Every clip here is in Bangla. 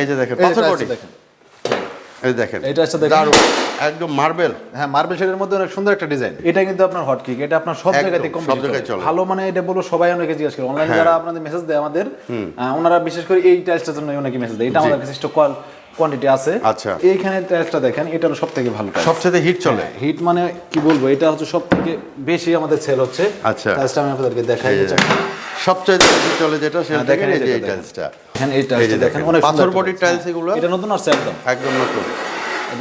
এই যে দেখেন পাথর বডি। দেখেন। এই দেখেন এটা টাইলসটা দেখেন। দারুণ একদম মার্বেল হ্যাঁ মার্বেল শেডের মধ্যে অনেক সুন্দর একটা ডিজাইন এটা কিন্তু আপনার হট কিক এটা আপনার সব জায়গাতে কম সব জায়গায় চলে। ভালো মানে এটা বলব সবাই অনেকে জিজ্ঞেস করে। অনলাইনে হ্যাঁ। যারা আপনাদের মেসেজ দেয় আমাদের ওনারা বিশেষ করে এই টাইলসটার জন্য অনেকে মেসেজ দেয়। এটা আমাদের কাছে স্টক কোয়ান্টিটি আছে। আচ্ছা। এইখানে টাইলসটা দেখেন এটা হলো সবথেকে ভালো সবচেয়ে হিট চলে। হিট মানে কি বলব এটা হচ্ছে সব থেকে বেশি আমাদের সেল হচ্ছে। আচ্ছা। টাইলসটা আমি আপনাদেরকে দেখাই সবচেয়ে বেশি চলে যেটা সেটা হ্যাঁ, দেখেন এই যে এই এই হ্যাঁ এই এই দেখেন দেখেন। অনেক পাথর বডি টাইলস এগুলো? এটা নতুন আসছে একদম। একদম নতুন।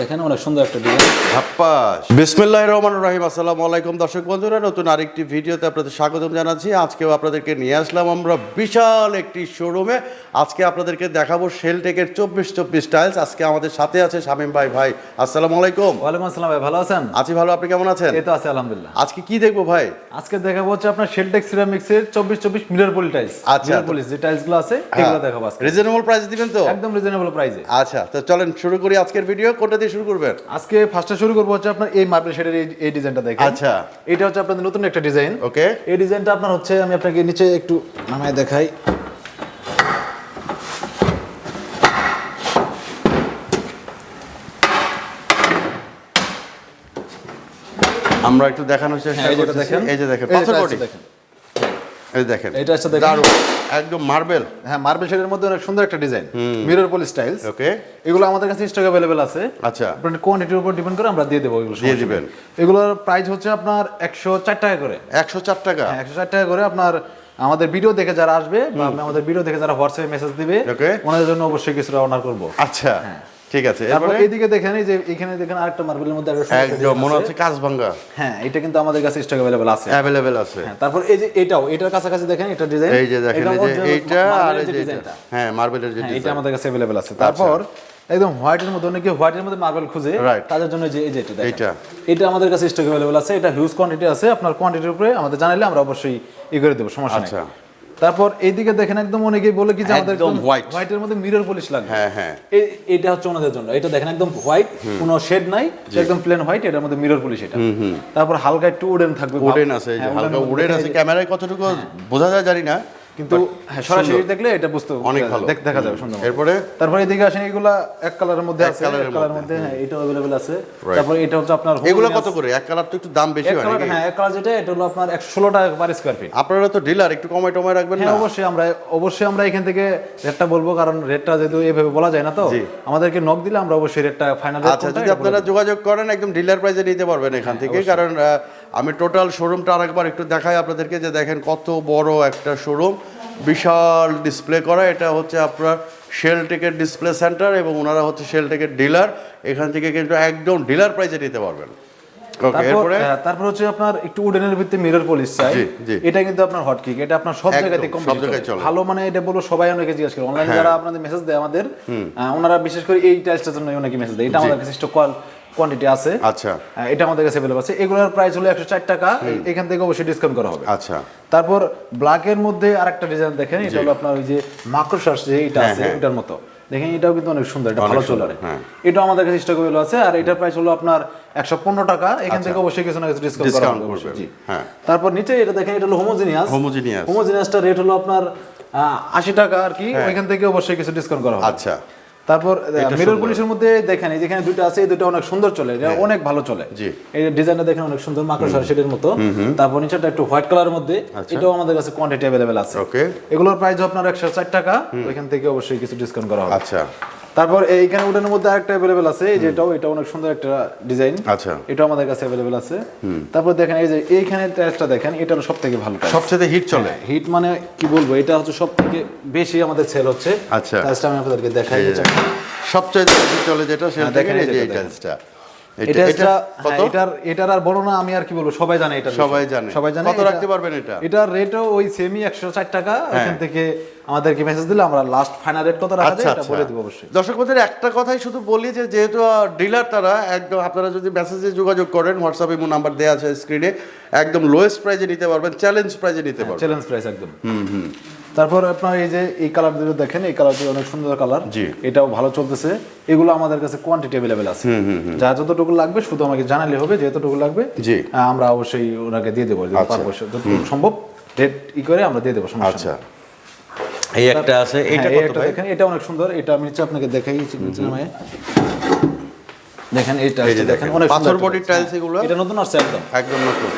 দেখেন অনেক সুন্দর একটা ডিজাইন ধাপ্পাস বিসমিল্লাহির রহমানির রহিম আসসালামু আলাইকুম দর্শক বন্ধুরা নতুন আরেকটি ভিডিওতে আপনাদের স্বাগতম জানাচ্ছি। আজকেও আপনাদেরকে নিয়ে আসলাম আমরা বিশাল একটি শোরুমে আজকে আপনাদেরকে দেখাবো শেলটেকের চব্বিশ চব্বিশ টাইলস আজকে আমাদের সাথে আছে শামীম ভাই। ভাই আসসালামু আলাইকুম। ওয়ালাইকুম আসসালাম ভাই ভালো আছেন? আছি ভালো আপনি কেমন আছেন? এই তো আছে আলহামদুলিল্লাহ। আজকে কি দেখব ভাই? আজকে দেখাবো হচ্ছে আপনার শেলটেক সিরামিক্স এর চব্বিশ চব্বিশ মিরর পলি টাইলস আচ্ছা। মিরর পলিশ যে টাইলসগুলো আছে এগুলো দেখাবো আজকে। রিজনেবল প্রাইস দিবেন তো? একদম রিজনেবল প্রাইসে আচ্ছা তো চলেন শুরু করি আজকের ভিডিও কোনটা দিয়ে শুরু করবেন? আজকে ফার্স্টে শুরু করব হচ্ছে আপনার এই মার্বেল শেডের এই- ডিজাইনটা দেখেন। আচ্ছা। এটা হচ্ছে আপনাদের নতুন একটা ডিজাইন ওকে এই ডিজাইনটা আপনার হচ্ছে আমি আপনাকে নিচে একটু নামায় দেখাই। আমরা একটু দেখানোর চেষ্টা হ্যাঁ, করতেছি। দেখেন। এই যে দেখেন পাথর বডি। দেখেন। এই দেখেন দেখেন। দারুণ একদম মার্বেল হ্যাঁ মার্বেল শেডের মধ্যে অনেক সুন্দর একটা design mirror poly styles okay এগুলো আমাদের কাছে স্টক আছে। আচ্ছা। আপনার কোয়ান্টিটির উপর ডিপেন্ড করে আমরা দিয়ে দেবো এগুলো দিয়ে দিবেন। এগুলোর প্রাইস হচ্ছে আপনার একশো চার টাকা করে। একশো চার টাকা? হ্যাঁ একশো ষাট টাকা করে আপনার আমাদের ভিডিও দেখে যারা আসবে বা আমাদের ভিডিও দেখে যারা হোয়াটসঅ্যাপে মেসেজ দিবে. ওনাদের জন্য অবশ্যই কিছু অনার করব। আচ্ছা। ঠিক আছে তারপর এইদিকে দেখেন এই যে এখানে দেখেন আরেকটা মার্বেলের মধ্যে একটা একদম মনে হচ্ছে কাজ ভাঙ্গা হ্যাঁ এটা কিন্তু আমাদের কাছে স্টক অ্যাভেলেবল আছে। অ্যাভেলেবেল আছে। হ্যাঁ, তারপর এই যে এটাও এটার কাছাকাছি দেখেন এটা ডিজাইন এই যে দেখেন এই যে এইটা আর এই যে হ্যাঁ মার্বেলের যে হ্যাঁ এটা আমাদের কাছে অ্যাভেলেবল আছে। তারপর একদম হোয়াইটের মধ্যে অনেকে হোয়াইটের মধ্যে মার্বেল খুঁজে তাদের জন্য যে এই যে এটা। এইটা। এটা আমাদের কাছে স্টক অ্যাভেলেবল আছে এটা হিউজ কোয়ান্টিটি আছে আপনার কোয়ান্টিটির উপরে আমাদের জানাইলে আমরা অবশ্যই ই করে দেবো সমস্যা নেই। আচ্ছা। তারপর এইদিকে দেখেন একদম অনেকেই বলে কি যে আমাদের একদম হোয়াইট হোয়াইটের মধ্যে মিরর পলিশ লাগে হ্যাঁ হ্যাঁ। এই এটা হচ্ছে ওনাদের জন্য। এটা দেখেন একদম হোয়াইট কোনো শেড নাই একদম প্লেন হোয়াইট এটার মধ্যে মিরর পলিশ এটা। তারপর হালকা একটু উডেন থাকবে উডেন আছে হ্যাঁ, হালকা উডেন আছে। ক্যামেরায় কতটুকু বোঝা যায় জানি না। কিন্তু হ্যাঁ, সরাসরি দেখলে এটা বুঝতে অনেক ভালো। দেখ- দেখা যাবে সুন্দর মতো। এরপরে তারপরে এদিকে আসেন এগুলা এক কালারের মধ্যে এক আছে কালারের এক কালারের মধ্যে, মধ্যে হ্যাঁ এটাও अवेलेबल আছে Right. তারপরে এটা হচ্ছে আপনার এগুলো homogeneous- কত করে এক কালার তো একটু দাম বেশি এক হয় কালার নাকি হ্যাঁ এক কালার যেটা এটা হলো আপনার 116 টাকা পার স্কয়ার ফিট আপনারা তো ডিলার একটু কমাই টমাই রাখবেন না হ্যাঁ অবশ্যই আমরা অবশ্যই আমরা এখান থেকে রেটটা বলবো কারণ রেটটা যেহেতু এভাবে বলা যায় না তো জি। আমাদেরকে নক দিলে আমরা অবশ্যই রেটটা ফাইনাল আচ্ছা যদি আপনারা যোগাযোগ করেন একদম ডিলার প্রাইসে নিতে পারবেন এখান থেকে কারণ আহ, আমি টোটাল শোরুমটা আরেকবার একটু দেখাই আপনাদেরকে যে দেখেন কত বড় একটা শোরুম। বিশাল ডিসপ্লে করা এটা হচ্ছে আপনার শেলটেকের ডিসপ্লে সেন্টার এবং ওনারা হচ্ছে শেলটেকের ডিলার এখান থেকে কিন্তু একদম ডিলার প্রাইসে নিতে পারবেন। তারপর হ্যাঁ, হচ্ছে আপনার একটু উডেনের ভিত্তি মিরর পলিশ চাই। এটা কিন্তু আপনার হট কিক এটা আপনার সব জায়গাতে কম। ভালো মানে এটা বলব সবাই অনেকে জিজ্ঞেস করে। অনলাইনে হ্যাঁ। যারা আপনাদের মেসেজ দেয় আমাদের ওনারা বিশেষ করে এই টাইলসটার জন্য অনেকে মেসেজ দেয়। এটা আমাদের কাছে স্টক কোয়ান্টিটি আছে। আচ্ছা। হ্যাঁ, এটা আমাদের কাছে অ্যাভেলেবল আছে। এগুলোর প্রাইস হলো একশো চার টাকা। এখান থেকে অবশ্যই ডিসকাউন্ট করা হবে। আচ্ছা। তারপর ব্ল্যাকের মধ্যে আরেকটা ডিজাইন দেখেন এটা হলো আপনার ওই যে যে এটা হ্যাঁ, আছে হ্যাঁ। ওটার মতো। দেখেন এটাও কিন্তু অনেক সুন্দর এটা ভালো সুন্দর, চলে। এটা আমাদের কাছে স্টক অ্যাভেলেবল আছে আর এটার প্রাইস হলো আপনার একশো পনেরো টাকা। এখান থেকে অবশ্যই কিছু না কিছু ডিসকাউন্ট করা হবে জি। হ্যাঁ। তারপর নিচে এটা দেখেন এটা হলো হোমোজিনিয়াস Homogeneous। হোমোজিনিয়াসটা রেট হলো আপনার আশি টাকা আর কি ওইখান থেকে অবশ্যই কিছু ডিসকাউন্ট করা হবে। আচ্ছা। তারপর মিরর পুলিশের মধ্যে দেখেন যেখানে দুটো আছে এই দুটো অনেক সুন্দর চলে এটা অনেক ভালো চলে। এই ডিজাইনটা দেখেন অনেক সুন্দর মাকড়সার শেডের মতো। তারপর নিচেটা একটু হোয়াইট কালারের মধ্যে এটাও আমাদের কাছে কোয়ান্টিটি অ্যাভেলেবেল আছে। ওকে এগুলোর প্রাইস আপনার একশো ষাট টাকা ওইখান থেকে অবশ্যই কিছু ডিসকাউন্ট করা হবে। আচ্ছা। তারপর এইখানে উডেনের মধ্যে আরেকটা অ্যাভেলেবেল আছে এই যেটাও এটা অনেক সুন্দর একটা ডিজাইন আচ্ছা। এটাও আমাদের কাছে অ্যাভেলেবেল আছে। তারপর দেখেন এই যে এইখানে টাইলসটা দেখেন এটা হলো সব থেকে ভালো সবচেয়ে হিট চলে। হিট মানে কি বলব এটা হচ্ছে সব থেকে বেশি আমাদের সেল হচ্ছে। আচ্ছা। টাইলসটা আমি আপনাদেরকে দেখাই সবচেয়ে বেশি চলে যেটা সেটা হ্যাঁ, দেখেন এই যে এই এই যে টাইলসটা এটা এটা কত? কত এটার এটার আর বড় না আমি আর কি বলব সবাই জানে এটা সবাই জানে। সবাই জানে কত রাখতে পারবেন এটা? এটার রেটও ওই সেমি একশো ষাট টাকা হ্যাঁ। থেকে আমাদেরকে মেসেজ দিলে আমরা লাস্ট ফাইনাল রেট কত রাখা যায় এটা বলে দিব অবশ্যই। দর্শক বন্ধুরা একটা কথাই শুধু বলি যে যেহেতু ডিলার তারা একদম আপনারা যদি মেসেজে যোগাযোগ করেন হোয়াটসঅ্যাপে ইমো নাম্বার দেওয়া আছে স্ক্রিনে একদম লোয়েস্ট প্রাইজে নিতে পারবেন চ্যালেঞ্জ প্রাইজে নিতে পারবেন। চ্যালেঞ্জ প্রাইস একদম। তারপর আপনার এই যে এই কালার দুটো দেখেন এই কালারটি অনেক সুন্দর কালার জি। এটাও ভালো চলতেছে। এগুলো আমাদের কাছে কোয়ান্টিটি অ্যাভেলেবেল আছে। যা যতটুকু লাগবে শুধু আমাকে জানালে হবে যে যতটুকু লাগবে। জি। আমরা অবশ্যই ওনাকে দিয়ে দেবো আচ্ছা। পারব যতটুকু সম্ভব রেট ই করে আমরা দিয়ে দেবো সমস্যা আচ্ছা। এই একটা আছে এটা হ্যাঁ, কত দেখেন এটা অনেক সুন্দর। এটা আমি নিচে আপনাকে দেখাই সিনেমায় দেখেন এইটা এই আছে, দেখেন অনেক পাথর tiles, tiles এগুলো? এটা নতুন আসছে একদম। একদম নতুন।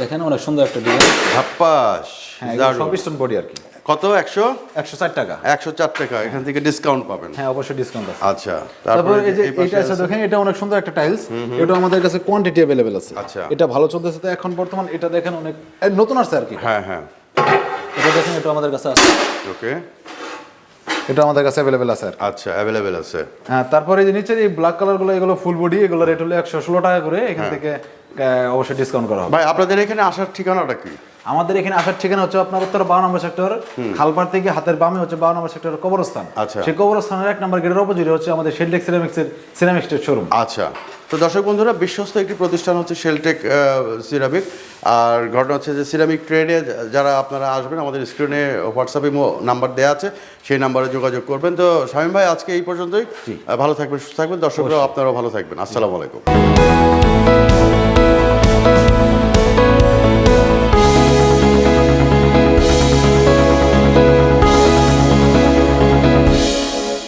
দেখেন অনেক সুন্দর একটা ডিজাইন ধাপ্পাস হ্যাঁ সব স্টোন বডি আর কি। কত? একশো? একশো চার টাকা। একশো চার টাকা এখান থেকে ডিসকাউন্ট পাবেন। হ্যাঁ অবশ্যই ডিসকাউন্ট আছে। আচ্ছা তারপর এই যে এটা আছে দেখেন এটা অনেক সুন্দর একটা টাইলস এটা আমাদের কাছে কোয়ান্টিটি অ্যাভেলেবেল আছে। আচ্ছা। এটা ভালো চলতেছে তো এখন বর্তমান এটা দেখেন অনেক নতুন আর কি। হ্যাঁ হ্যাঁ। এটা দেখেন এটা আমাদের কাছে আছে। ওকে। এটা আমাদের কাছে অ্যাভেলেবেল আছে আচ্ছা অ্যাভেলেবেল আছে। হ্যাঁ তারপরে যে নিচের এই ব্ল্যাক এগুলো ফুল বডি এগুলো রেট হলো একশো ষোলো টাকা করে। এখান হ্যাঁ। থেকে অবশ্যই ডিসকাউন্ট করা হবে। ভাই আপনাদের এখানে আসার ঠিকানাটা কি? আমাদের এখানে আসার ঠিকানা হচ্ছে আপনার উত্তর বারো নম্বর সেক্টর খালপাড় থেকে হাতের বামে হচ্ছে বারো নম্বর সেক্টর কবরস্থান। আচ্ছা। সেই কবরস্থানের এক নম্বর গেটের অপোজিটে হচ্ছে আমাদের শেলটেক সিরামিক্সের সিরামিক্সের শোরুম। আচ্ছা। তো দর্শক বন্ধুরা বিশ্বস্ত একটি প্রতিষ্ঠান হচ্ছে শেলটেক সিরামিক। আর ঘটনা হচ্ছে যে সিরামিক ট্রেডে যারা আপনারা আসবেন আমাদের স্ক্রিনে হোয়াটসঅ্যাপে নাম্বার দেওয়া আছে সেই নাম্বারে যোগাযোগ করবেন। তো শামীম ভাই আজকে এই পর্যন্তই। ভালো থাকবেন সুস্থ থাকবেন। দর্শকরাও আপনারাও ভালো থাকবেন। আসসালামু আলাইকুম।